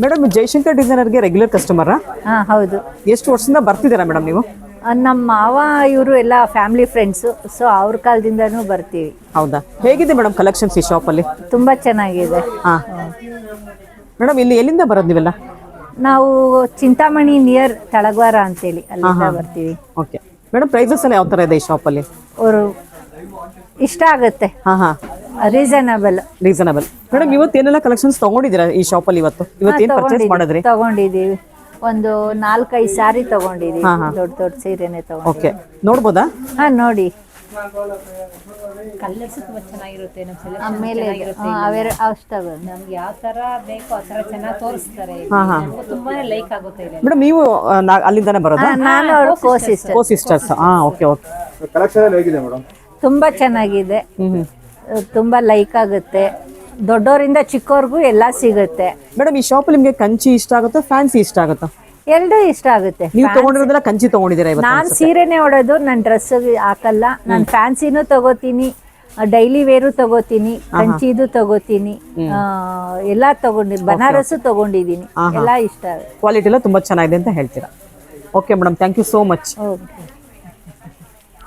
Madam Jayashankar ಡಿಸೈನರ್ಗೆ regular customer ಹಾ ಹೌದು. ಎಷ್ಟು ವರ್ಷದಿಂದ ಬರ್ತಿದ್ದೀರಾ ಮೇಡಮ್ ನೀವು? ಆ, ನಮ್ಮ ಮಾವ ಇವರು ಎಲ್ಲ ಫ್ಯಾಮಿಲಿ ಫ್ರೆಂಡ್ಸು ಸೊ ಅವ್ರ ಕಾಲದಿಂದನೂ ಬರ್ತೀವಿ. ಹೌದಾ? ಹೇಗಿದೆ ಮೇಡಮ್ ಕಲೆಕ್ಷನ್ಸ್ ಈ ಶಾಪಲ್ಲಿ ತುಂಬ ಚೆನ್ನಾಗಿದೆ. ಹಾ. ಮೇಡಮ್ ಇಲ್ಲಿ ಎಲ್ಲಿಂದ ಬರೋದು ನೀವೆಲ್ಲ? ನಾವು ಚಿಂತಾಮಣಿ ನಿಯರ್ ತಳಗ್ವಾರ ಅಂತೇಳಿ ಅಲ್ಲಿಂದ ಬರ್ತೀವಿ. ಓಕೆ ಮೇಡಮ್ ಪ್ರೈಸಸ್ ಎಲ್ಲ ಯಾವ ಥರ ಇದೆ ಈ ಶಾಪಲ್ಲಿ ಅವರು ಇಷ್ಟ ಆಗುತ್ತೆ. ಹಾ ಹಾಂ ರೀಸನಬಲ್ ರೀಸನಬಲ್ ಮೇಡಮ್ ಇವತ್ತು ಏನೆಲ್ಲ ಕಲೆಕ್ಷನ್ಸ್ ತಗೊಂಡಿದ್ದೀರಾ ಈ ಶಾಪಲ್ಲಿ ಇವತ್ತು? ಇವತ್ತೇನು ಪರ್ಚೇಸ್ ಮಾಡಿದ್ರಿ? ತಗೊಂಡಿದ್ದೀವಿ. ಒಂದು ನಾಲ್ಕೈದು ಸಾರಿ ತಗೊಂಡಿದ್ದೀವಿ. ದೊಡ್ಡ ದೊಡ್ಡ ಸೀರೆನೆ ತಗೊಂಡು ಓಕೆ ನೋಡ್ಬೋದಾ? ಹಾ ನೋಡಿ. ಕಲರ್ಸ್ ತುಂಬಾ ಚೆನ್ನಾಗಿರುತ್ತೆ. ನಮ್ಮ ಸೆಲೆಕ್ಷನ್ ಆಮೇಲೆ ಅವೆರ ಅಷ್ಟು ತಗೊಂಡು ನಮ್ಗೆ ಯಾವ ತರ ಬೇಕೋ ಆ ತರ ಚೆನ್ನಾಗಿ ತೋರಿಸ್ತಾರೆ. ನಮ್ಗೂ ತುಂಬಾನೇ ಲೈಕ್ ಆಗುತ್ತೆ ಇಲ್ಲಿ ಮೇಡಮ್ ನೀವು ನಾ- ಅಲ್ಲಿಂದಾನೆ ಬರೋದಾ? ನಾನು ಅವ್ರ ಕೋಸಿಸ್ಟ್ ಕೋ ಸಿಸ್ಟರ್ಸ್ ಹಾ ಓಕೆ ಓಕೆ ಕಲೆಕ್ಷನ್ ಹೇಗಿದೆ ಮೇಡಮ್ ತುಂಬಾ ಚೆನ್ನಾಗಿದೆ. ಹ್ಞೂ ತುಂಬ ಲೈಕ್ ಆಗುತ್ತೆ. ದೊಡ್ಡವರಿಂದ ಚಿಕ್ಕವ್ರಿಗೂ ಎಲ್ಲ ಸಿಗುತ್ತೆ. ಮೇಡಮ್ ಈ ಶಾಪ್ ನಿಮಗೆ ಕಂಚಿ ಇಷ್ಟ ಆಗುತ್ತಾ ಫ್ಯಾನ್ಸಿ ಇಷ್ಟ ಆಗುತ್ತಾ? ಎರಡೂ ಇಷ್ಟ ಆಗುತ್ತೆ. ನೀವು ತಗೊಂಡಿರೋದೆಲ್ಲ ಕಂಚಿ ತಗೊಂಡಿದ್ದೀರಾ ಇವತ್ತು ನಾನು ಸೀರೆನೇ ಹೊಡೋದು ನನ್ನ ಡ್ರೆಸ್ ಹಾಕಲ್ಲ. ನಾನು ಫ್ಯಾನ್ಸಿನೂ ತಗೋತೀನಿ ಡೈಲಿ ವೇರು ತಗೋತೀನಿ ಕಂಚಿದು ತಗೋತೀನಿ ಎಲ್ಲ ತಗೊಂಡಿ ಬನಾರಸ್ ತಗೊಂಡಿದ್ದೀನಿ. ಎಲ್ಲ ಇಷ್ಟ ಕ್ವಾಲಿಟಿ ಎಲ್ಲ ತುಂಬಾ ಚೆನ್ನಾಗಿದೆ ಅಂತ ಹೇಳ್ತೀರಾ. Okay madam thank you so much okay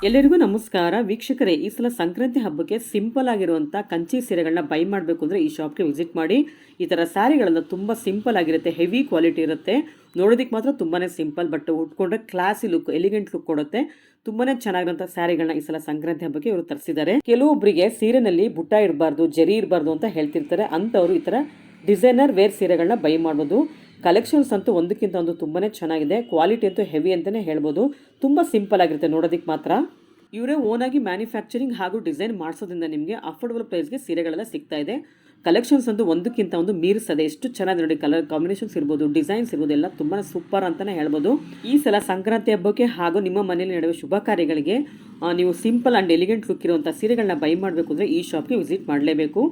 ಎಲ್ಲರಿಗೂ ನಮಸ್ಕಾರ. ವೀಕ್ಷಕರೇ, ಈ ಸಲ ಸಂಕ್ರಾಂತಿ ಹಬ್ಬಕ್ಕೆ ಸಿಂಪಲ್ ಆಗಿರುವಂಥ ಕಂಚಿ ಸೀರೆಗಳನ್ನ ಬೈ ಮಾಡಬೇಕು ಅಂದರೆ ಈ ಶಾಪ್ಗೆ ವಿಸಿಟ್ ಮಾಡಿ. ಈ ಥರ ಸ್ಯಾರಿಗಳನ್ನ ತುಂಬ ಸಿಂಪಲ್ ಆಗಿರುತ್ತೆ, ಹೆವಿ ಕ್ವಾಲಿಟಿ ಇರುತ್ತೆ. ನೋಡೋದಕ್ಕೆ ಮಾತ್ರ ತುಂಬಾ ಸಿಂಪಲ್, ಬಟ್ ಉಟ್ಕೊಂಡ್ರೆ ಕ್ಲಾಸಿ ಲುಕ್ ಎಲಿಗೆಂಟ್ ಲುಕ್ ಕೊಡುತ್ತೆ. ತುಂಬಾನೇ ಚೆನ್ನಾಗಿರುವಂಥ ಸ್ಯಾರಿಗಳನ್ನ ಈ ಸಲ ಸಂಕ್ರಾಂತಿ ಹಬ್ಬಕ್ಕೆ ಇವರು ತರಿಸಿದ್ದಾರೆ. ಕೆಲವೊಬ್ಬರಿಗೆ ಸೀರೆನಲ್ಲಿ ಬುಟ್ಟ ಇರಬಾರ್ದು, ಜರಿ ಇರಬಾರ್ದು ಅಂತ ಹೇಳ್ತಿರ್ತಾರೆ. ಅಂಥವ್ರು ಈ ಥರ ಡಿಸೈನರ್ ವೇರ್ ಸೀರೆಗಳನ್ನ ಬೈ ಮಾಡ್ಬೋದು. ಕಲೆಕ್ಷನ್ಸ್ ಅಂತೂ ಒಂದಕ್ಕಿಂತ ಒಂದು ತುಂಬಾ ಚೆನ್ನಾಗಿದೆ. ಕ್ವಾಲಿಟಿ ಅಂತೂ ಹೆವಿ ಅಂತಲೇ ಹೇಳ್ಬೋದು. ತುಂಬ ಸಿಂಪಲ್ ಆಗಿರುತ್ತೆ ನೋಡೋದಕ್ಕೆ ಮಾತ್ರ. ಇವರೇ ಓನಾಗಿ ಮ್ಯಾನುಫ್ಯಾಕ್ಚರಿಂಗ್ ಹಾಗೂ ಡಿಸೈನ್ ಮಾಡಿಸೋದ್ರಿಂದ ನಿಮಗೆ ಅಫೋರ್ಡಬಲ್ ಪ್ರೈಸ್ಗೆ ಸೀರೆಗಳೆಲ್ಲ ಸಿಗ್ತಾ ಇದೆ. ಕಲೆಕ್ಷನ್ಸ್ ಅಂತೂ ಒಂದಕ್ಕಿಂತ ಒಂದು ಮೀರಿಸದೆ ಎಷ್ಟು ಚೆನ್ನಾಗಿ ನೋಡಿ ಕಲರ್ ಕಾಂಬಿನೇಷನ್ಸ್ ಇರ್ಬೋದು ಡಿಸೈನ್ಸ್ ಇರ್ಬೋದು, ಎಲ್ಲ ತುಂಬಾ ಸೂಪರ್ ಅಂತಲೇ ಹೇಳ್ಬೋದು. ಈ ಸಲ ಸಂಕ್ರಾಂತಿ ಹಬ್ಬಕ್ಕೆ ಹಾಗೂ ನಿಮ್ಮ ಮನೆಯಲ್ಲಿ ನಡೆಯುವ ಶುಭ ಕಾರ್ಯಗಳಿಗೆ ನೀವು ಸಿಂಪಲ್ ಆ್ಯಂಡ್ ಎಲಿಗೆಂಟ್ ಲುಕ್ ಇರುವಂಥ ಸೀರೆಗಳನ್ನ ಬೈ ಮಾಡಬೇಕು ಅಂದರೆ ಈ ಶಾಪ್ಗೆ ವಿಸಿಟ್ ಮಾಡಲೇಬೇಕು.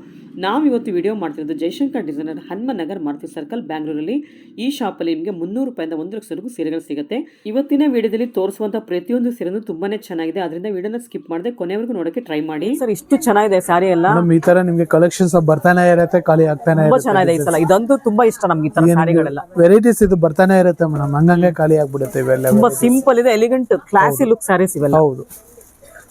ನಾವು ಇವತ್ತು ವಿಡಿಯೋ ಮಾಡ್ತಿರೋದು ಜಯಶಂಕರ್ ಡಿಸೈನರ್ ಹನುಮನ್ ನಗರ್ ಮಾರುತಿ ಸರ್ಕಲ್ ಬ್ಯಾಂಗ್ಳೂರಲ್ಲಿ. ಈ ಶಾಪಲ್ಲಿ ನಿಮಗೆ ಮುನ್ನೂರು ರೂಪಾಯಿಂದ ಒಂದು ಲಕ್ಷವರೆಗೂ ಸೀರೆಗಳು ಸಿಗುತ್ತೆ. ಇವತ್ತಿನ ವಿಡಿಯೋದಲ್ಲಿ ತೋರಿಸುವಂತ ಪ್ರತಿಯೊಂದು ಸೀರೆನೂ ತುಂಬಾನೇ ಚೆನ್ನಾಗಿದೆ. ಅದರಿಂದ ವಿಡಿಯೋನ ಸ್ಕಿಪ್ ಮಾಡದೆ ಕೊನೆವರೆಗೂ ನೋಡಕ್ಕೆ ಟ್ರೈ ಮಾಡಿ. ಸರ್ ಇಷ್ಟು ಚೆನ್ನಾಗಿದೆ ಸಾರಿ ಎಲ್ಲ. ಈ ತರ ನಿಮ್ಗೆ ಕಲೆಕ್ಷನ್ಸ್ ಬರ್ತಾನೆ ಇರುತ್ತೆ ಖಾಲಿ ಆಗ್ತಾನೆ ತುಂಬಾ ಚೆನ್ನಾಗಿದೆ ಈ ಸಲ. ಇದಂತೂ ತುಂಬಾ ಇಷ್ಟ ನಮ್ಗೆ ಈ ತರ ಸಾರಿಗಳೆಲ್ಲ ವೆರೈಟೀಸ್ ಇದು ಬರ್ತಾನೆ ಇರುತ್ತೆ ಮೇಡಮ್. ಹಂಗಂಗೆ ಖಾಲಿ ಆಗ್ಬಿಡುತ್ತೆ ಇವೆಲ್ಲ ತುಂಬಾ ಸಿಂಪಲ್ ಇದೆ ಎಲಿಗೆಂಟ್ ಕ್ಲಾಸಿ ಲುಕ್ ಸ್ಯಾರೀಸ್ ಇವೆಲ್ಲ. ಹೌದು.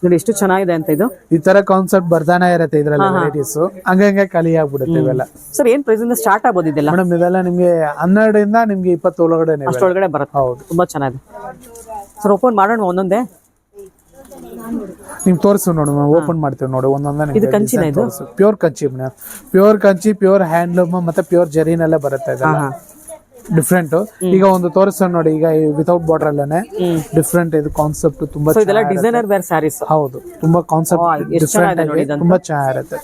ನೋಡಿ ಎಷ್ಟು ಚೆನ್ನಾಗಿದೆ ಅಂತ ಇದು. ಈ ತರ ಕಾನ್ಸೆಪ್ಟ್ ಬರ್ತಾನೆ ಇರುತ್ತೆ ಇದ್ರಲ್ಲಿ ವೆರೈಟೀಸ್ ಹಂಗಂಗೆ ಖಾಲಿ ಆಗ್ಬಿಡುತ್ತೆ ಇವೆಲ್ಲ. ಸರ್ ಏನ್ ಪ್ರೈಸ್ ಇಂದ ಸ್ಟಾರ್ಟ್ ಇದೆಲ್ಲ? ಮೇಡಮ್ ಇದೆಲ್ಲ ನಿಮ್ಗೆ ಹನ್ನೆರಡರಿಂದ ನಿಮ್ಗೆ ಇಪ್ಪತ್ತು ಒಳಗಡೆ ಅಷ್ಟೊಳಗಡೆ ಬರುತ್ತೆ. ಹೌದು. ತುಂಬಾ ಚೆನ್ನಾಗಿದೆ. ಸರ್ ಓಪನ್ ಮಾಡೋಣ ಒಂದೊಂದೇ? ನಿಮ್ಗೆ ತೋರಿಸು ನೋಡು ಓಪನ್ ಮಾಡ್ತೀವಿ ನೋಡು ಒಂದೊಂದೇ ಇದು ಕಂಚಿನ ಇದು? Pure Kanchi madam. Pure Kanchi pure handloom ಮತ್ತೆ ಪ್ಯೂರ್ ಜರೀನೆಲ್ಲ ಬರುತ್ತೆ ಇದೆಲ್ಲ. ಡಿಫ್ರೆಂಟ್ ಈಗ ಒಂದು ತೋರಿಸ್ತಾನೆ ನೋಡಿ ಈಗ ವಿತೌಟ್ ಬಾರ್ಡರ್ ಅಲ್ಲೇ ಡಿಫ್ರೆಂಟ್ ಇದು ಕಾನ್ಸೆಪ್ಟ್ ತುಂಬಾ ಇದೆಲ್ಲ ಡಿಸೈನರ್ ವೇರ್ ಸ್ಯಾರೀಸ್ ಹೌದು ತುಂಬಾ ಕಾನ್ಸೆಪ್ಟ್ ಡಿಫ್ರೆಂಟ್ ಆಗಿ. ತುಂಬಾ ಚೆನ್ನಾಗಿರುತ್ತೆ.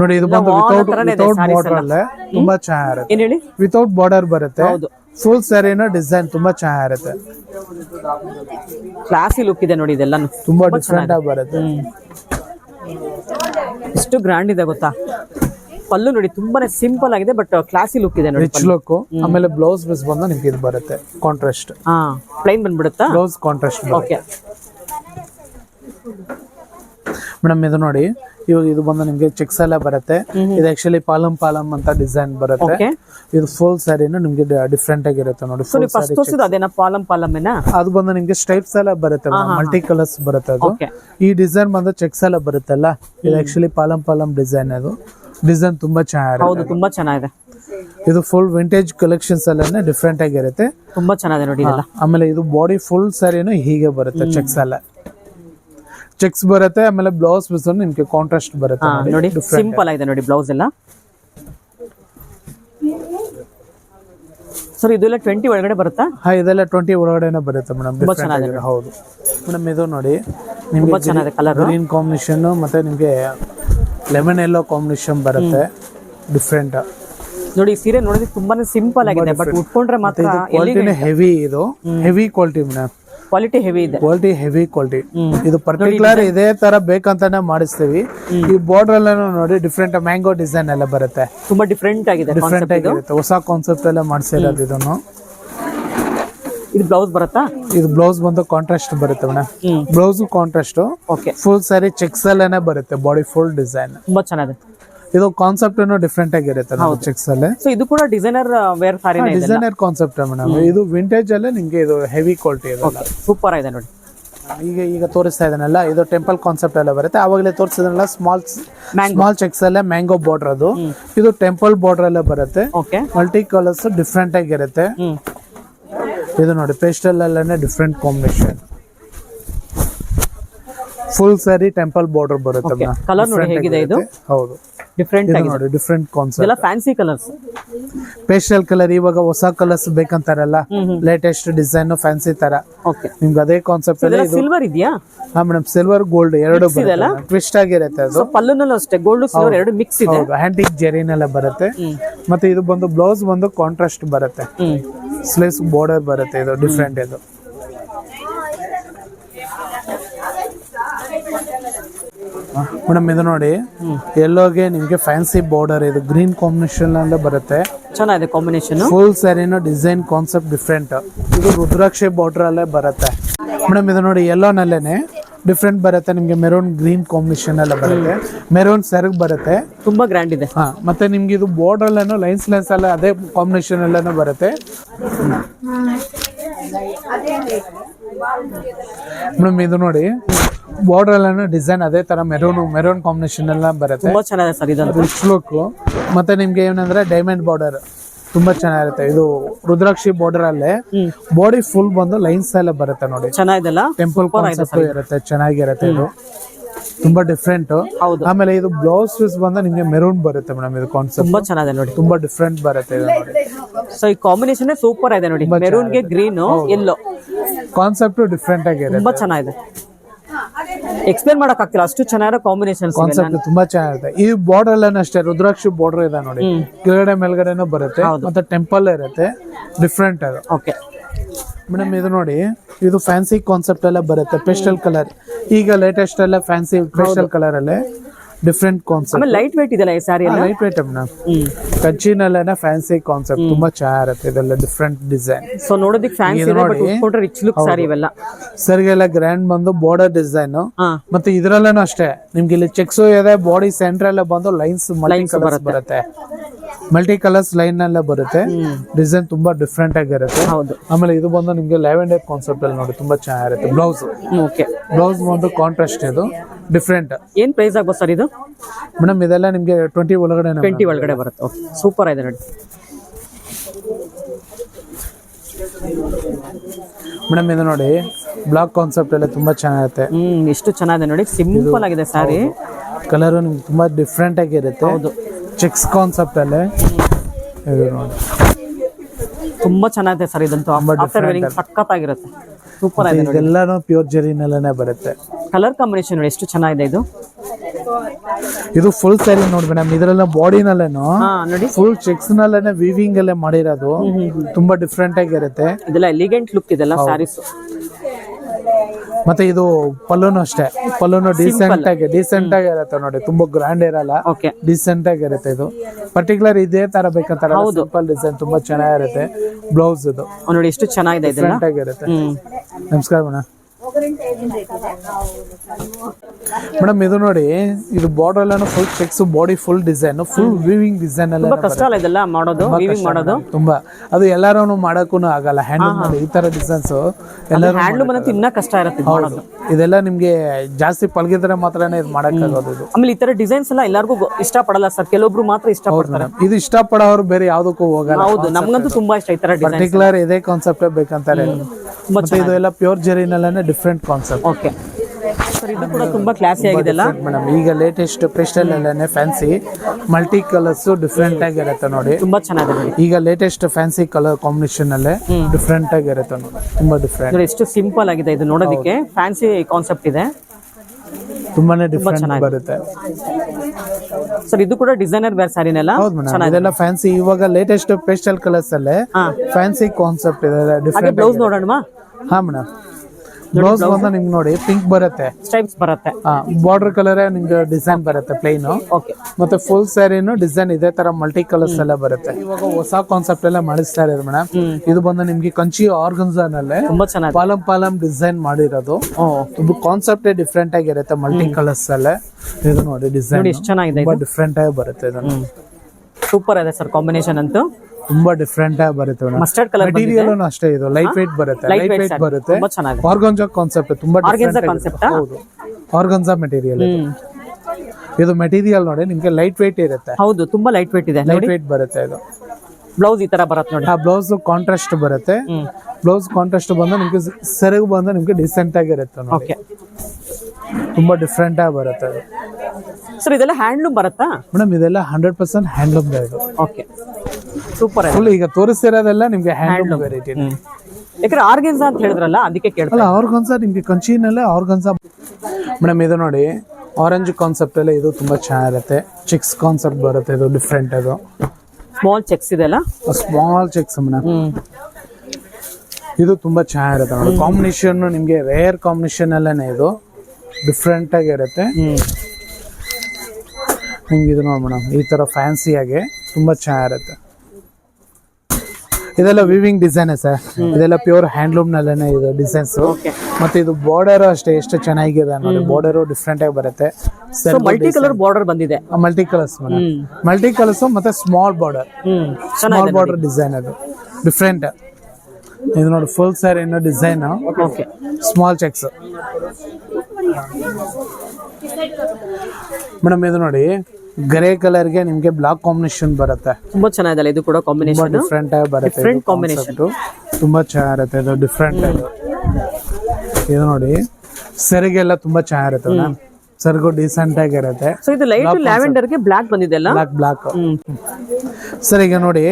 ನೋಡಿ ಇದು ಬಂದು ವಿತೌಟ್ ವಿತೌಟ್ ಬಾರ್ಡರ್ ಅಲ್ಲೇ ತುಂಬಾ ಚೆನ್ನಾಗಿರುತ್ತೆ. ವಿತೌಟ್ ಬಾರ್ಡರ್ ಬರುತ್ತೆ. ಹೌದು. ಫುಲ್ ಸ್ಯಾರಿನ ಡಿಸೈನ್ ತುಂಬಾ ಚೆನ್ನಾಗಿರುತ್ತೆ. ಕ್ಲಾಸಿ ಲುಕ್ ಇದೆ ನೋಡಿ ಇದೆಲ್ಲ ತುಂಬಾ ಡಿಫ್ರೆಂಟ್ ಆಗಿ ಬರುತ್ತೆ. ಎಷ್ಟು ಗ್ರ್ಯಾಂಡ್ ಇದೆ ಗೊತ್ತಾ? ಪಲ್ಲು ನೋಡಿ ತುಂಬಾನೇ ಸಿಂಪಲ್ ಆಗಿದೆ ಬಟ್ ಕ್ಲಾಸಿ ಲುಕ್ ಇದೆ ನೋಡಿ ರಿಚ್ ಲುಕ್ ಆಮೇಲೆ ಬ್ಲೌಸ್ ಪೀಸ್ ಬಂದ ನಿಮ್ಗೆ ಇದು ಬರುತ್ತೆ ಕಾಂಟ್ರಾಸ್ಟ್ ಹಾ ಪ್ಲೈನ್ ಬಂದ್ಬಿಡುತ್ತಾ? ಬ್ಲೌಸ್ ಕಾಂಟ್ರಾಸ್ಟ್ ಓಕೆ ಮೇಡಮ್ ಇದು ನೋಡಿ ಇವಾಗ ಇದು ಬಂದು ನಿಮ್ಗೆ ಚೆಕ್ಸ್ ಎಲ್ಲ ಬರುತ್ತೆ ಇದು ಆಕ್ಚುಲಿ ಪಾಲಂ ಪಾಲಂ ಅಂತ ಡಿಸೈನ್ ಬರುತ್ತೆ. ಇದು ಫುಲ್ ಸ್ಯಾರಿನೂ ನಿಮ್ಗೆ ಡಿಫ್ರೆಂಟ್ ಆಗಿರುತ್ತೆ ನೋಡಿ ಪಾಲಂ ಏನ ಅದು ಬಂದು ನಿಮ್ಗೆ ಸ್ಟ್ರೈಪ್ಸ್ ಎಲ್ಲ ಬರುತ್ತೆ ಮಲ್ಟಿ ಕಲರ್ಸ್ ಬರುತ್ತೆ ಅದು. ಈ ಡಿಸೈನ್ ಬಂದು ಚೆಕ್ಸ್ ಎಲ್ಲ ಬರುತ್ತಲ್ಲ ಇದು ಆಕ್ಚುಲಿ ಪಾಲಂ ಪಾಲಂ ಡಿಸೈನ್ ಅದು. ಡಿಸೈನ್ ತುಂಬಾ ಚೆನ್ನಾಗಿದೆ ಹೌದು ತುಂಬಾ ಚೆನ್ನಾಗಿದೆ. ಇದು ಫುಲ್ ವಿಂಟೇಜ್ ಕಲೆಕ್ಷನ್ಸ್ ಅಲ್ಲೇ ಡಿಫ್ರೆಂಟ್ ಆಗಿರುತ್ತೆ. ತುಂಬಾ ಚೆನ್ನಾಗಿದೆ ನೋಡಿ ಇದೆಲ್ಲ. ಆಮೇಲೆ ಇದು ಬಾಡಿ ಫುಲ್ ಸ್ಯಾರಿನು ಹೀಗೆ ಬರುತ್ತೆ ಚೆಕ್ಸ್ ಎಲ್ಲ ಚೆಕ್ಸ್ ಬರುತ್ತೆ ಆಮೇಲೆ ಬ್ಲೌಸ್ ಪೀಸ್ ನಿಮ್ಗೆ ಕಾಂಟ್ರಾಸ್ಟ್ ಬರುತ್ತೆ ನೋಡಿ. ಸಿಂಪಲ್ ಆಗಿದೆ ನೋಡಿ ಬ್ಲೌಸ್ ಎಲ್ಲ. ಸರ್ ಇದೆಲ್ಲ ಟ್ವೆಂಟಿ ಒಳಗಡೆ ಬರುತ್ತಾ? ಹಾ ಇದೆಲ್ಲ ಟ್ವೆಂಟಿ ಒಳಗಡೆನೇ ಬರುತ್ತೆ ಮೇಡಮ್ ತುಂಬಾ ಚೆನ್ನಾಗಿದೆ. ಹೌದು. ಮೇಡಮ್ ಇದು ನೋಡಿ ತುಂಬಾ ನಿಮ್ಗೆ ಚೆನ್ನಾಗಿದೆ ಕಲರ್ ಗ್ರೀನ್ ಕಾಂಬಿನೇಷನ್ ಮತ್ತೆ ನಿಮ್ಗೆ ಲೆಮನ್ ಎಲ್ಲೋ ಕಾಂಬಿನೇಷನ್ ಬರುತ್ತೆ. ಡಿಫ್ರೆಂಟ್ ನೋಡಿ ಸೀರೆ ನೋಡಿದ್ರೆ ತುಂಬಾನೇ ಸಿಂಪಲ್ ಆಗಿದೆ ಬಟ್ ಉಟ್ಕೊಂಡ್ರೆ ಮಾತ್ರ ಕ್ವಾಲಿಟಿನೇ ಹೆವಿ ಇದು. Heavy quality madam quality heavy ಇದೆ. ಕ್ವಾಲಿಟಿ ಹೆವಿ ಕ್ವಾಲಿಟಿ ಇದು ಪರ್ಟಿಕ್ಯುಲರ್ ಇದೇ ತರ ಬೇಕಂತಾನೆ ಮಾಡಿಸ್ತೀವಿ. ಈ ಬಾರ್ಡರ್ ಎಲ್ಲ ನೋಡಿ ಡಿಫ್ರೆಂಟ್ ಮ್ಯಾಂಗೋ ಡಿಸೈನ್ ಎಲ್ಲ ಬರುತ್ತೆ. ತುಂಬಾ ಡಿಫ್ರೆಂಟ್ ಆಗಿದೆ ಡಿಫ್ರೆಂಟ್ ಆಗಿರುತ್ತೆ ಹೊಸ ಕಾನ್ಸೆಪ್ಟ್ ಎಲ್ಲ ಮಾಡಿಸಿರೋದು ಇದನ್ನು. ಇದು ಬ್ಲೌಸ್ ಬರುತ್ತಾ? ಇದು ಬ್ಲೌಸ್ ಬಂದು ಕಾಂಟ್ರಾಸ್ಟ್ ಬರುತ್ತೆ ಮೇಡಮ್. ಹ್ಮ್. Blouse contrast okay full sari checks ಅಲ್ಲೇನೆ ಬರುತ್ತೆ ಬಾಡಿ ಫುಲ್ ಡಿಸೈನ್ ತುಂಬಾ ಚೆನ್ನಾಗಿದೆ. ಇದು ಕಾನ್ಸೆಪ್ಟ್ ಡಿಫ್ರೆಂಟ್ ಆಗಿರುತ್ತೆ ಚೆಕ್ಸ್ ಅಲ್ಲಿ. ಸೊ ಇದು ಕೂಡ designer wear sari designer concept madam. ಇದು ವಿಂಟೇಜ್ ಅಲ್ಲೇ ನಿಮ್ಗೆ ಇದು ಹೆವಿ ಕ್ವಾಲಿಟಿ ಇದೆ ಸೂಪರ್ ಆಗಿದೆ ನೋಡಿ. ಈಗ ಈಗ ತೋರಿಸ್ತಾ ಇದನ್ನಲ್ಲ ಇದು ಟೆಂಪಲ್ ಕಾನ್ಸೆಪ್ಟ್ ಎಲ್ಲ ಬರುತ್ತೆ. ಆವಾಗಲೇ ತೋರಿಸಿದ್ರಲ್ಲ ಸ್ಮಾಲ್ ಸ್ಮಾಲ್ ಚೆಕ್ಸ್ ಅಲ್ಲೇ ಮ್ಯಾಂಗೋ ಬಾರ್ಡರ್ ಅದು. ಇದು ಟೆಂಪಲ್ ಬಾರ್ಡರ್ ಅಲ್ಲೇ ಬರುತ್ತೆ. ಓಕೆ ಮಲ್ಟಿ ಕಲರ್ಸ್ ಡಿಫ್ರೆಂಟ್ ಆಗಿರುತ್ತೆ ಇದು ನೋಡಿ ಪೇಸ್ಟಲ್ ಅಲ್ಲೇ different combination full sari temple border ಬರುತ್ತೆ ಕಲರ್ ನೋಡಿ ಹೇಗಿದೆ ಇದು? ಹೌದು. ಡಿಫ್ರೆಂಟ್ ನೋಡಿ ಡಿಫ್ರೆಂಟ್ ಕಾನ್ಸೆಪ್ಟ್ ಎಲ್ಲ ಫ್ಯಾನ್ಸಿ ಕಲರ್ಸ್ ಪೇಸ್ಟಲ್ ಕಲರ್ ಇವಾಗ ಹೊಸ ಕಲರ್ಸ್ ಬೇಕಂತಾರಲ್ಲ ಲೇಟೆಸ್ಟ್ ಡಿಸೈನ್ ಫ್ಯಾನ್ಸಿ ತರ. ನಿಮ್ಗೆ ಅದೇ ಕಾನ್ಸೆಪ್ಟ್ ಅಲ್ಲಿ ಸಿಲ್ವರ್ ಇದೆಯಾ? ಹಾ ಮೇಡಮ್ ಸಿಲ್ವರ್ ಗೋಲ್ಡ್ ಎರಡು? ಟ್ವಿಸ್ಟ್ ಆಗಿರುತ್ತೆ ಅದು. ಪಲ್ಲುನಲ್ಲೂ ಅಷ್ಟೇ ಗೋಲ್ಡ್ ಸಿಲ್ವರ್ ಎರಡು ಮಿಕ್ಸ್ ಇದೆ. ಹ್ಯಾಂಟಿಕ್ ಜೆರಿನೆಲ್ಲ ಬರುತ್ತೆ. ಮತ್ತೆ ಇದು ಬಂದು ಬ್ಲೌಸ್ ಬಂದು ಕಾಂಟ್ರಾಸ್ಟ್ ಬರುತ್ತೆ. ಸ್ಲೀವ್ಸ್ ಸ್ಲೇಸ್ ಬಾರ್ಡರ್ ಬರುತ್ತೆ ಇದು ಡಿಫ್ರೆಂಟ್ ಇದು. ಮೇಡಮ್ ಇದು ನೋಡಿ ಎಲ್ಲೋಗೆ ನಿಮ್ಗೆ ಫ್ಯಾನ್ಸಿ ಬಾರ್ಡರ್ ಇದು ಗ್ರೀನ್ ಕಾಂಬಿನೇಷನ್ ಅಲ್ಲೇ ಬರುತ್ತೆ. ಚೆನ್ನಾಗಿದೆ ಕಾಂಬಿನೇಷನ್ ಫುಲ್ ಸ್ಯಾರಿನ ಡಿಸೈನ್ ಕಾನ್ಸೆಪ್ಟ್ ಡಿಫ್ರೆಂಟ್ ಇದು ರುದ್ರಾಕ್ಷಿ ಬಾರ್ಡರ್ ಅಲ್ಲೇ ಬರುತ್ತೆ. ಮೇಡಮ್ ಇದು ನೋಡಿ ಎಲ್ಲೋ ನಲ್ಲೇನೆ. ಡಿಫ್ರೆಂಟ್ ಬರುತ್ತೆ. ನಿಮಗೆ ಮೆರೂನ್ ಗ್ರೀನ್ ಕಾಂಬಿನೇಷನ್ ಎಲ್ಲ ಬರುತ್ತೆ. ಮೆರೂನ್ ಸೆರಗ್ ಬರುತ್ತೆ. ತುಂಬಾ ಗ್ರ್ಯಾಂಡ್ ಇದೆ. ಹಾ ಮತ್ತೆ ನಿಮ್ಗೆ ಇದು ಬಾರ್ಡರ್ ಅಲ್ಲೇನೋ ಲೈನ್ಸ್ ಲೈನ್ಸ್ ಎಲ್ಲ ಅದೇ ಕಾಂಬಿನೇಷನ್ ಎಲ್ಲಾನು ಬರುತ್ತೆ. ಮೇಡಮ್ ಇದು ನೋಡಿ. ಬಾರ್ಡರ್ ಅಲ್ಲೇನೋ ಡಿಸೈನ್ ಅದೇ ತರ ಮೆರೋನ್ ಮೆರೂನ್ ಕಾಂಬಿನೇಷನ್ ಎಲ್ಲ ಬರುತ್ತೆ. ತುಂಬಾ ಚೆನ್ನಾಗಿದೆ ಸರ್ ರಿಚ್ ಲುಕ್ ಮತ್ತೆ ನಿಮ್ಗೆ ಏನಂದ್ರೆ ಡೈಮಂಡ್ ಬಾರ್ಡರ್ ತುಂಬಾ ಚೆನ್ನಾಗಿರುತ್ತೆ. ಇದು ರುದ್ರಾಕ್ಷಿ ಬಾರ್ಡರ್ ಅಲ್ಲೇ ಬಾಡಿ ಫುಲ್ ಬಂದು ಲೈನ್ಸ್ ಎಲ್ಲ ಬರುತ್ತೆ ನೋಡಿ. ಚೆನ್ನಾಗಿದೆಲ್ಲ ಟೆಂಪಲ್ ಕಾನ್ಸೆಪ್ಟ್ ಇರುತ್ತೆ ಚೆನ್ನಾಗಿರುತ್ತೆ ಇದು. ತುಂಬಾ ಡಿಫ್ರೆಂಟ್ ಹೌದು. ಆಮೇಲೆ ಇದು ಬ್ಲೌಸ್ ಪೀಸ್ ಬಂದ ನಿಮ್ಗೆ ಮೆರೂನ್ ಬರುತ್ತೆ ಮೇಡಮ್ ಇದು ಕಾನ್ಸೆಪ್ಟ್ ತುಂಬಾ ಚೆನ್ನಾಗಿದೆ ನೋಡಿ. ತುಂಬಾ ಡಿಫ್ರೆಂಟ್ ಬರುತ್ತೆ ಇದು ನೋಡಿ. ಸೊ ಈ ಕಾಂಬಿನೇಷನ್ ಸೂಪರ್ ಇದೆ ನೋಡಿ. ಮೆರೂನ್ಗೆ ಗ್ರೀನ್ ಎಲ್ಲೋ ಕಾನ್ಸೆಪ್ಟ್ ಡಿಫ್ರೆಂಟ್ ಆಗಿರುತ್ತೆ ತುಂಬಾ ಚೆನ್ನಾಗಿದೆ. ಎಕ್ಸ್ಪ್ಲೇನ್ ಮಾಡಕ್ ಆಗ್ತಿಲ್ಲ ಅಷ್ಟು ಚೆನ್ನಾಗಿರೋ ಕಾಂಬಿನೇಷನ್ ಕಾನ್ಸೆಪ್ಟ್ ತುಂಬಾ ಚೆನ್ನಾಗಿದೆ. ಈ ಬಾರ್ಡರ್ ಎಲ್ಲ ಅಷ್ಟೇ ರುದ್ರಾಕ್ಷಿ ಬಾರ್ಡರ್ ಇದೆ ನೋಡಿ. ಕೆಳಗಡೆ ಮೇಲ್ಗಡೆನೂ ಬರುತ್ತೆ ಮತ್ತೆ ಟೆಂಪಲ್ ಇರುತ್ತೆ. ಡಿಫ್ರೆಂಟ್ ಅದು. ಓಕೆ ಮೇಡಮ್ ಇದು ನೋಡಿ ಇದು ಫ್ಯಾನ್ಸಿ ಕಾನ್ಸೆಪ್ಟ್ ಎಲ್ಲ ಬರುತ್ತೆ ಪೆಸ್ಟಲ್ ಕಲರ್ ಈಗ ಲೇಟೆಸ್ಟ್ ಎಲ್ಲ ಫ್ಯಾನ್ಸಿ ಪೆಸ್ಟಲ್ ಕಲರ್ ಅಲ್ಲೇ. ಡಿಫ್ರೆಂಟ್ ಕಾನ್ಸೆಪ್ಟ್ ಲೈಟ್ ವೇಟ್ ಇದೆಲ್ಲ ಈ ಸ್ಯಾರಿ ಲೈಟ್ ವೇಟ್ ಅಮ್ಮ ಕಂಚಿನಲ್ಲೇನ ಫ್ಯಾನ್ಸಿ ಕಾನ್ಸೆಪ್ಟ್ ತುಂಬಾ ಚೆನ್ನಾಗಿರುತ್ತೆ ಇದೆಲ್ಲ ಡಿಫ್ರೆಂಟ್ ಡಿಸೈನ್ ಸೊ ನೋಡೋದಕ್ಕೆ ಫ್ಯಾನ್ಸಿ ನೋಡಿ. ಉಟ್ಕೊಂಡ್ರೆ ರಿಚ್ ಲುಕ್ ಸಾರಿ ಇವೆಲ್ಲ. ಸರ್ಗೆಲ್ಲ ಗ್ರ್ಯಾಂಡ್ ಬಂದು ಬಾರ್ಡರ್ ಡಿಸೈನ್ ಮತ್ತೆ ಇದ್ರಲ್ಲೇನು ಅಷ್ಟೇ. ನಿಮ್ಗೆ ಇಲ್ಲಿ ಚೆಕ್ಸ್ ಇದೆ ಬಾಡಿ ಸೆಂಟರ್ ಎಲ್ಲ ಬಂದು ಲೈನ್ಸ್ ಕಲರ್ಸ್ ಬರುತ್ತೆ. ಮಲ್ಟಿ ಕಲರ್ಸ್ ಲೈನ್ ಅಲ್ಲೇ ಬರುತ್ತೆ ಡಿಸೈನ್ ತುಂಬಾ ಡಿಫ್ರೆಂಟ್ ಆಗಿರುತ್ತೆ. ಹೌದು. ಆಮೇಲೆ ಇದು ಬಂದು ನಿಮ್ಗೆ ಲ್ಯಾವೆಂಡರ್ ಕಾನ್ಸೆಪ್ಟ್ ಅಲ್ಲಿ ನೋಡಿ ತುಂಬಾ ಚೆನ್ನಾಗಿರುತ್ತೆ. ಬ್ಲೌಸ್ ಓಕೆ ಬ್ಲೌಸ್ ಒಂದು ಕಾಂಟ್ರಾಸ್ಟ್ ಇದು. ಡಿಫ್ರೆಂಟ್ ಏನ್ ಪ್ರೈಸ್ ಆಗ್ಬೋದು ಸರ್ ಇದು? ಮೇಡಮ್ ಇದೆಲ್ಲ ನಿಮ್ಗೆ ಟ್ವೆಂಟಿ ಒಳಗಡೆ ಟ್ವೆಂಟಿ ಒಳಗಡೆ ಬರುತ್ತೆ. ಸೂಪರ್ ಇದೆ ನೋಡಿ. ಮೇಡಮ್ ಇದು ನೋಡಿ ಬ್ಲಾಕ್ ಕಾನ್ಸೆಪ್ಟ್ ಎಲ್ಲ ತುಂಬಾ ಚೆನ್ನಾಗಿರುತ್ತೆ. ಹ್ಮ್ ಎಷ್ಟು ಚೆನ್ನಾಗಿದೆ ನೋಡಿ. ಸಿಂಪಲ್ ಆಗಿದೆ ಸ್ಯಾರಿ ಕಲರ್ ನಿಮ್ಗೆ ತುಂಬಾ ಡಿಫ್ರೆಂಟ್ ಆಗಿರುತ್ತೆ. ಹೌದು. ಚೆಕ್ಸ್ ಕಾನ್ಸೆಪ್ಟ್ ಅಲ್ಲೇ? ಇದು ನೋಡಿ. ತುಂಬಾ ಚೆನ್ನಾಗಿದೆ ಸರ್ ಇದಂತೂ. After wearing ಸಖತ್ತಾಗಿರುತ್ತೆ. ಸೂಪರ್ ಆಗಿದೆ ನೋಡಿ. ಇದೆಲ್ಲಾನು ಪ್ಯೂರ್ ಜರಿನಲ್ಲೇ ಬರುತ್ತೆ. ಕಲರ್ ಕಾಂಬಿನೇಷನ್ ನೋಡಿ ಎಷ್ಟು ಚೆನ್ನಾಗಿದೆ ಇದು. ಇದು ಫುಲ್ ಸ್ಯಾರಿ ನೋಡಿ ಮೇಡಮ್ ಇದರೆಲ್ಲ ಬಾಡಿನಲ್ಲೇನು ಹಾ ನೋಡಿ. ಫುಲ್ ಚೆಕ್ಸ್ ನಲ್ಲೇನೆ ವಿವಿಂಗ್ ಅಲ್ಲೇ ಮಾಡಿರೋದು. ತುಂಬಾ ಡಿಫ್ರೆಂಟ್ ಆಗಿರುತ್ತೆ. ಇದೆಲ್ಲ ಎಲಿಗೆಂಟ್ ಲುಕ್ ಇದೆಲ್ಲ ಸ್ಯಾರೀಸ್ ಮತ್ತೆ ಇದು ಪಲ್ಲೂನು ಅಷ್ಟೇ. ಪಲ್ಲೂನು ಡೀಸೆಂಟ್ ಆಗಿ ಡೀಸೆಂಟ್ ಆಗಿ ಇರುತ್ತೆ ನೋಡಿ. ತುಂಬಾ ಗ್ರ್ಯಾಂಡ್ ಇರಲ್ಲ. ಡಿಸೆಂಟ್ ಆಗಿ ಇರುತ್ತೆ ಇದು. ಪರ್ಟಿಕ್ಯುಲರ್ ಇದೇ ತರ ಬೇಕಂತ ಸಿಂಪಲ್ ಡಿಸೈನ್ ತುಂಬಾ ಚೆನ್ನಾಗಿರುತ್ತೆ. ಬ್ಲೌಸ್ ಇದು. ನೋಡಿ ಎಷ್ಟು ಚೆನ್ನಾಗಿದೆ ನಮಸ್ಕಾರ ಮೇಡಮ್ ಮೇಡಮ್ ಇದು ನೋಡಿ ಇದು ಬಾರ್ಡರ್ ಎಲ್ಲ full checks body full design full weaving design ಎಲ್ಲ ಕಷ್ಟ ಅಲ್ಲ ಇದೆಲ್ಲ ಮಾಡೋದು ವೀವಿಂಗ್ ಮಾಡೋದು? ತುಂಬಾ. ಅದು ಎಲ್ಲಾರು ಮಾಡಕ್ಕೂ ಆಗಲ್ಲ ಹ್ಯಾಂಡ್ ಈ ತರ ಡಿಸೈನ್ಸ್ ಎಲ್ಲರೂ ಹ್ಯಾಂಡ್ಲೂಮ್ ಅಂತ ಇನ್ನ ಕಷ್ಟ ಇರುತ್ತೆ ಮಾಡೋದು. ಇದೆಲ್ಲ ನಿಮ್ಗೆ ಜಾಸ್ತಿ ಪಲ್ಗಿದ್ರೆ ಮಾತ್ರನೇ ಇದು ಮಾಡಕ್ಕಾಗೋದು ಇದು. ಆಮೇಲೆ ಈ ತರ ಡಿಸೈನ್ಸ್ ಎಲ್ಲ ಎಲ್ಲರಿಗೂ ಇಷ್ಟ ಪಡಲ್ಲ ಸರ್ ಕೆಲವೊಬ್ರು ಮಾತ್ರ ಇಷ್ಟ ಪಡ್ತಾರೆ ಇದು ಇಷ್ಟಪಡೋರು ಬೇರೆ ಯಾವುದಕ್ಕೂ ಹೋಗಲ್ಲ ಹೌದು ನಮ್ಗಂತೂ ತುಂಬಾ ಇಷ್ಟ ಈ ತರ ಡಿಸೈನ್ ಪರ್ಟಿಕ್ಯುಲರ್ ಇದೇ ಕಾನ್ಸೆಪ್ಟ್ ಬೇಕಂತಾರೆ. ಮತ್ತೆ ಇದು ಎಲ್ಲ ಪ್ಯೂರ್ ಜೆರಿನಲ್ಲೇ ಡಿಫ್ರೆಂಟ್ ಕಾನ್ಸೆಪ್ಟ್ ಓಕೆ ಸರ್ ಇದು ಕೂಡ ತುಂಬಾ ಕ್ಲಾಸಿ ಆಗಿದೆಲ್ಲ ಮೇಡಮ್ ಈಗ ಲೇಟೆಸ್ಟ್ ಪೇಸ್ಟಲ್ ಅಲ್ಲೇ ಫ್ಯಾನ್ಸಿ ಮಲ್ಟಿ ಕಲರ್ಸ್ ಡಿಫ್ರೆಂಟ್ ಆಗಿರುತ್ತೆ ನೋಡಿ. ತುಂಬಾ ಚೆನ್ನಾಗಿದೆ ಈಗ ಲೇಟೆಸ್ಟ್ ಫ್ಯಾನ್ಸಿ ಕಲರ್ ಕಾಂಬಿನೇಷನ್ ಅಲ್ಲೇ ಡಿಫ್ರೆಂಟ್ ಆಗಿರುತ್ತೆ ನೋಡಿ. ತುಂಬಾ ಡಿಫ್ರೆಂಟ್ ಎಷ್ಟು ಸಿಂಪಲ್ ಆಗಿದೆ ಇದು ನೋಡೋದಕ್ಕೆ. ಫ್ಯಾನ್ಸಿ ಕಾನ್ಸೆಪ್ಟ್ ಇದೆ. ತುಂಬಾನೇ ಡಿಫರೆಂಟ್. ಬರುತ್ತೆ. ಸರ್ ಇದು ಕೂಡ ಡಿಸೈನರ್ ಬೇರೆ ಸ್ಯಾರಿನೆಲ್ಲ ಹೌದು ಮೇಡಮ್ ಇದೆಲ್ಲ ಫ್ಯಾನ್ಸಿ ಇವಾಗ ಲೇಟೆಸ್ಟ್ ಪೇಸ್ಟಲ್ ಕಲರ್ಸ್ ಅಲ್ಲೇ. ಫ್ಯಾನ್ಸಿ ಕಾನ್ಸೆಪ್ಟ್ ಇದೆ ಡಿಫ್ರೆಂಟ್ ಬ್ಲೌಸ್ ನೋಡೋಣ ಹಾ ಮೇಡಮ್ ಬ್ಲೌಸ್ ಬಂದ ನಿಮ್ಗೆ ನೋಡಿ ಪಿಂಕ್ ಬರುತ್ತೆ. ಸ್ಟ್ರೈಪ್ಸ್ ಬರುತ್ತೆ. ಬಾರ್ಡರ್ ಕಲರ್ ನಿಮ್ಗೆ ಡಿಸೈನ್ ಬರುತ್ತೆ ಪ್ಲೈನ್ ಓಕೆ ಮತ್ತೆ ಫುಲ್ ಸ್ಯಾರಿನು ಡಿಸೈನ್ ಇದೆ ತರ ಮಲ್ಟಿ ಕಲರ್ಸ್ ಎಲ್ಲ ಬರುತ್ತೆ. ಇವಾಗ ಹೊಸ ಕಾನ್ಸೆಪ್ಟ್ ಎಲ್ಲ ಮಾಡಿಸ್ತಾ ಇರೋದು ಮೇಡಮ್. ಇದು ಬಂದು ನಿಮ್ಗೆ ಕಂಚಿ ಆರ್ಗನ್ಸನಲ್ಲೇ ತುಂಬಾ ಚೆನ್ನಾಗಿ ಪಾಲಂ ಪಾಲಂ ಡಿಸೈನ್ ಮಾಡಿರೋದು. ತುಂಬಾ ಕಾನ್ಸೆಪ್ಟ್ ಡಿಫ್ರೆಂಟ್ ಆಗಿರುತ್ತೆ ಮಲ್ಟಿ ಕಲರ್ಸ್ ಅಲ್ಲೇ. ಇದು ನೋಡಿ ಡಿಸೈನ್ ಎಷ್ಟು ಚೆನ್ನಾಗಿದೆ ಡಿಫ್ರೆಂಟ್ ಆಗಿ ಬರುತ್ತೆ ಇದು ಸೂಪರ್ ಇದೆ ಸರ್ ಕಾಂಬಿನೇಷನ್ ಅಂತೂ. ತುಂಬಾ ಡಿಫ್ರೆಂಟ್ ಆಗಿ ಬರುತ್ತೆ ಮಸ್ಟರ್ಡ್ ಕಲರ್ ಮೆಟೀರಿಯಲ್ ಅಷ್ಟೇ ಇದು. ಲೈಟ್ ವೇಟ್ ಬರುತ್ತೆ. ಲೈಟ್ weight ವೇಟ್ ಬರುತ್ತೆ. ಆರ್ಗನ್ಜಾ ಕಾನ್ಸೆಪ್ಟ್ ತುಂಬಾ ಕಾನ್ಸೆಪ್ಟ್ ಹೌದು. ಆರ್ಗನ್ಜಾ ಮೆಟೀರಿಯಲ್ ಇದು. ಮೆಟೀರಿಯಲ್ ನೋಡಿ ನಿಮ್ಗೆ ಲೈಟ್ ವೇಟ್ ಇರುತ್ತೆ. ಹೌದು ತುಂಬಾ ಲೈಟ್ ವೇಟ್ ಇದೆ. ಲೈಟ್ ವೇಟ್ ಬರುತ್ತೆ ಇದು. ಬ್ಲೌಸ್ ಈ ತರ ಬರುತ್ತೆ ನೋಡಿ. ಆ ಬ್ಲೌಸ್ ಕಾಂಟ್ರಾಸ್ಟ್ ಬರುತ್ತೆ. ಬ್ಲೌಸ್ ಕಾಂಟ್ರಾಸ್ಟ್ ಬಂದು ನಿಮ್ಗೆ ಸೆರಗು ಬಂದು ನಿಮ್ಗೆ ಡಿಸೆಂಟ್ ಆಗಿರುತ್ತೆ ನೋಡಿ. ಓಕೆ ತುಂಬಾ ಡಿಫ್ರೆಂಟ್ ಆಗಿ ಬರುತ್ತೆ ಅದು. ಸರ್ ಇದೆಲ್ಲ ಹ್ಯಾಂಡ್ಲೂಮ್ ಬರುತ್ತಾ? ಮೇಡಮ್ ಇದೆಲ್ಲ ಹಂಡ್ರೆಡ್ ಪರ್ಸೆಂಟ್ ಹ್ಯಾಂಡ್ಲೂಮ್ ಇದು ಓಕೆ ಸೂಪರ್ ಫುಲ್ ಈಗ ತೋರಿಸ್ತಿರೋದೆಲ್ಲ ನಿಮ್ಗೆ ಹ್ಯಾಂಡ್ ವೆರೈಟಿ ಯಾಕಂದ್ರೆ ಆರ್ಗನ್ಸ ಅಂತ ಹೇಳಿದ್ರಲ್ಲ ಅದಕ್ಕೆ ಕೇಳ್ತಾ ಅಲ್ಲ ಆರ್ಗನ್ಸಾ ನಿಮ್ಗೆ ಕಂಚಿನಲ್ಲೇ ಆರ್ಗನ್ಸಾ. ಮೇಡಮ್ ಇದು ನೋಡಿ ಆರೆಂಜ್ ಕಾನ್ಸೆಪ್ಟ್ ಎಲ್ಲ ಇದು ತುಂಬಾ ಚೆನ್ನಾಗಿರುತ್ತೆ. ಚಿಕ್ಸ್ ಕಾನ್ಸೆಪ್ಟ್ ಬರುತ್ತೆ ಇದು ಡಿಫ್ರೆಂಟ್ ಅದು. ಸ್ಮಾಲ್ ಚೆಕ್ಸ್ ಇದೆಲ್ಲ ಸ್ಮಾಲ್ ಚೆಕ್ಸ್ ಮೇಡಮ್ ಇದು ತುಂಬಾ ಚೆನ್ನಾಗಿರುತ್ತೆ ನೋಡಿ. ಕಾಂಬಿನೇಷನ್ ನಿಮ್ಗೆ ರೇರ್ ಕಾಂಬಿನೇಷನ್ ಅಲ್ಲೇನೆ ಇದು. ಡಿಫ್ರೆಂಟ್ ಆಗಿರುತ್ತೆ ಇರುತ್ತೆ. ನಿಮ್ಗೆ ಇದು ನೋಡಿ ಮೇಡಮ್ ಈ ತರ ಫ್ಯಾನ್ಸಿ ಆಗಿ ತುಂಬಾ ಚೆನ್ನಾಗಿರುತ್ತೆ. ಇದೆಲ್ಲ ವಿವಿಂಗ್ ಡಿಸೈನ್ ಸರ್. ಇದೆಲ್ಲ ಪ್ಯೂರ್ ಹ್ಯಾಂಡ್ಲೂಮ್ ನಲ್ಲೇನೆ ಇದು ಡಿಸೈನ್ಸ್ ಮತ್ತೆ ಇದು ಬಾರ್ಡರ್ ಅಷ್ಟೇ ಎಷ್ಟು ಚೆನ್ನಾಗಿದೆ ನೋಡಿ. ಬಾರ್ಡರ್ ಡಿಫ್ರೆಂಟ್ ಆಗಿ ಬರುತ್ತೆ. ಮಲ್ಟಿ ಕಲರ್ ಬಾರ್ಡರ್ ಬಂದಿದೆ. ಮಲ್ಟಿ ಕಲರ್ಸ್ ಮಲ್ಟಿ ಕಲರ್ಸ್ ಮತ್ತೆ small border small border design ಅದು. ಡಿಫ್ರೆಂಟ್ ಇದು ನೋಡಿ ಫುಲ್ ಸ್ಯಾರಿ ಏನೋ design okay small checks madam ಇದು ನೋಡಿ ಗ್ರೇ ಕಲರ್ಗೆ ನಿಮ್ಗೆ ಬ್ಲಾಕ್ ಕಾಂಬಿನೇಷನ್ ಬರುತ್ತೆ. ತುಂಬಾ ಚೆನ್ನಾಗಿದೆ ಇದು ಕೂಡ ಕಾಂಬಿನೇಷನ್ ಡಿಫ್ರೆಂಟ್ ಆಗಿ ಬರುತ್ತೆ Different ಕಾಂಬಿನೇಷನ್. ತುಂಬಾ ಚೆನ್ನಾಗಿರುತ್ತೆ ಇದು ಡಿಫ್ರೆಂಟ್ ಇದು ನೋಡಿ ಸೆರಿಗೆಲ್ಲ ತುಂಬಾ ಚೆನ್ನಾಗಿರುತ್ತೆ ಸರ್ಗು ಡಿಸೆಂಟ್ ಆಗಿರುತ್ತೆ ಸೊ ಇದು ಲೈಟ್ ಲ್ಯಾವೆಂಡರ್ಗೆ ಬ್ಲಾಕ್ ಬಂದಿದೆ ಅಲ್ಲ? ಬ್ಲಾಕ್ ಬ್ಲಾಕ್ ಸರ್ ಈಗ ನೋಡಿ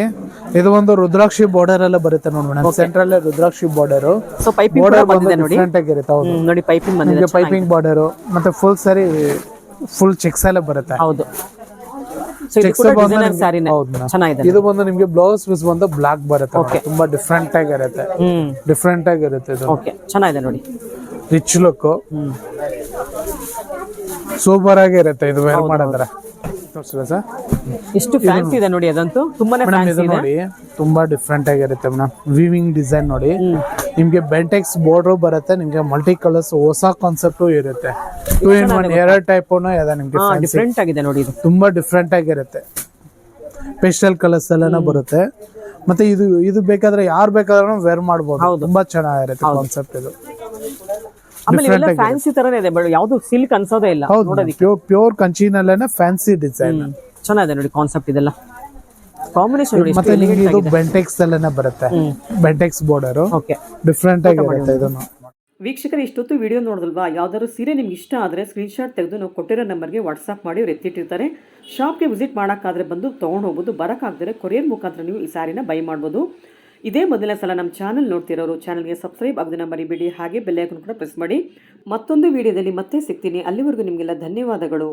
ಇದು ಒಂದು ರುದ್ರಾಕ್ಷಿ ಬಾರ್ಡರ್ ಎಲ್ಲ ಬರುತ್ತೆ ನೋಡಿ madam. Central rudrakshi border so piping border ಬಂದಿದೆ ನೋಡಿ. ಡಿಫರೆಂಟ್ ಆಗಿರುತ್ತೆ ಹೌದು. ನೋಡಿ ಪೈಪಿಂಗ್ ಬಂದಿದೆ ಪೈಪಿಂಗ್ ಬಾರ್ಡರ್ ಮತ್ತೆ ಫುಲ್ ಸರಿ ಫುಲ್ ಚೆಕ್ಸ್ ಎಲ್ಲ ಬರುತ್ತೆ. ಹೌದು. ಇದು ಬಂದು ನಿಮ್ಗೆ- ಬ್ಲೌಸ್ ಪೀಸ್ ಬಂದು ಬ್ಲಾಕ್ ಬರುತ್ತೆ. ತುಂಬಾ ಡಿಫ್ರೆಂಟ್ ಆಗಿರುತ್ತೆ ಡಿಫ್ರೆಂಟ್ ಆಗಿರುತ್ತೆ ಇದು. ಓಕೆ ಚೆನ್ನಾಗಿದೆ ನೋಡಿ. ರಿಚ್ ಲುಕ್ ಸೂಪರ್ ಆಗಿರುತ್ತೆ ಇದು ವೇರ್ ಮಾಡಿದ್ರೆ. ತೋರಿಸಿಲ್ಲ ಸರ್. ಎಷ್ಟು ಫ್ಯಾನ್ಸಿ ಇದೆ ನೋಡಿ ಅದಂತೂ. ತುಂಬಾನೇ ಮೇಡಮ್ ಫ್ಯಾನ್ಸಿ ಇದೆ ನೋಡಿ ತುಂಬಾ ಡಿಫ್ರೆಂಟ್ ಆಗಿರುತ್ತೆ ಮೇಡಮ್. ವಿವಿಂಗ್ ಡಿಸೈನ್ ನೋಡಿ. ನಿಮ್ಗೆ ಬೆಂಟೆಕ್ಸ್ ಬಾರ್ಡರ್ ಬರುತ್ತೆ ನಿಮ್ಗೆ ಮಲ್ಟಿ ಕಲರ್ಸ್ ಹೊಸ ಕಾನ್ಸೆಪ್ಟ್ ಇರುತ್ತೆ. ಟೂ ಇನ್ ಒನ್ ಎರಡು ಟೈಪ್ ಇದೆ ನಿಮ್ಗೆ ಹಾ fancy. ಡಿಫ್ರೆಂಟ್ ಆಗಿದೆ ನೋಡಿ ಇದು. ತುಂಬಾ ಡಿಫ್ರೆಂಟ್ ಆಗಿರುತ್ತೆ. ಸ್ಪೆಷಲ್ ಕಲರ್ಸ್ ಎಲ್ಲ ಬರುತ್ತೆ. ಮತ್ತೆ ಇದು ಇದು ಬೇಕಾದ್ರೆ ಯಾರು ಬೇಕಾದ್ರೂ ವೇರ್ ಮಾಡ್ಬೋದು. ತುಂಬಾ ಚೆನ್ನಾಗಿರುತ್ತೆ ಕಾನ್ಸೆಪ್ಟ್ ಇದು. ಆಮೇಲೆ ಫ್ಯಾನ್ಸಿ ತರನೇ ಇದೆ ಬಟ್ ಯಾವ್ದು ಸಿಲ್ಕ್ ಅನ್ಸೋದೇ ಇಲ್ಲ ಹೌದು ಪ್ಯೂರ್ ಪ್ಯೂರ್ ಕಂಚಿನಲ್ಲೇನೆ ಫ್ಯಾನ್ಸಿ ಡಿಸೈನ್. ಚೆನ್ನಾಗಿದೆ ನೋಡಿ ಕಾನ್ಸೆಪ್ಟ್ ಇದೆಲ್ಲ. ಕಾಂಬಿನೇಷನ್ ನೋಡಿ ಮತ್ತೆ ನಿಮ್ಗೆ ಇದು ಬೆಂಟೆಕ್ಸ್ ಅಲ್ಲೇನೆ ಬರುತ್ತೆ. ಬೆಂಟೆಕ್ಸ್ ಬಾರ್ಡರ್ ಓಕೆ ಡಿಫ್ರೆಂಟ್ ಆಗಿರುತ್ತೆ ಇದನ್ನು. ವೀಕ್ಷಕರು ಇಷ್ಟೊತ್ತು ವಿಡಿಯೋ ನೋಡಿದಲ್ವಾ ಯಾವ್ದಾದ್ರು ಸೀರೆ ನಿಮ್ಗೆ ಇಷ್ಟ ಆದರೆ ಸ್ಕ್ರೀನ್ಶಾಟ್ ತೆಗೆದು ನಾವು ಕೊಟ್ಟಿರೋ ನಂಬರ್ಗೆ ವಾಟ್ಸಾಪ್ ಮಾಡಿ ಅವ್ರು ಎತ್ತಿಟ್ಟಿರ್ತಾರೆ. ಶಾಪ್ಗೆ ವಿಸಿಟ್ ಮಾಡೋಕ್ಕಾದ್ರೆ ಬಂದು ತೊಗೊಂಡು ಹೋಗ್ಬೋದು. ಬರೋಕ್ಕಾಗದರೆ ಕೊರಿಯರ್ ಮುಖಾಂತರ ನೀವು ಈ ಸ್ಯಾರಿನ ಬೈ ಮಾಡ್ಬೋದು. ಇದೇ ಮೊದಲನೇ ಸಲ ನಮ್ಮ ಚಾನಲ್ ನೋಡ್ತಿರೋರು ಚಾನಲ್ಗೆ ಸಬ್ಸ್ಕ್ರೈಬ್ ಆಗದನ್ನ ಮರಿಬೇಡಿ, ಹಾಗೆ ಬೆಲ್ಲೈಕನ್ ಕೂಡ ಪ್ರೆಸ್ ಮಾಡಿ. ಮತ್ತೊಂದು ವಿಡಿಯೋದಲ್ಲಿ ಮತ್ತೆ ಸಿಗ್ತೀನಿ. ಅಲ್ಲಿವರೆಗೂ ನಿಮಗೆಲ್ಲ ಧನ್ಯವಾದಗಳು.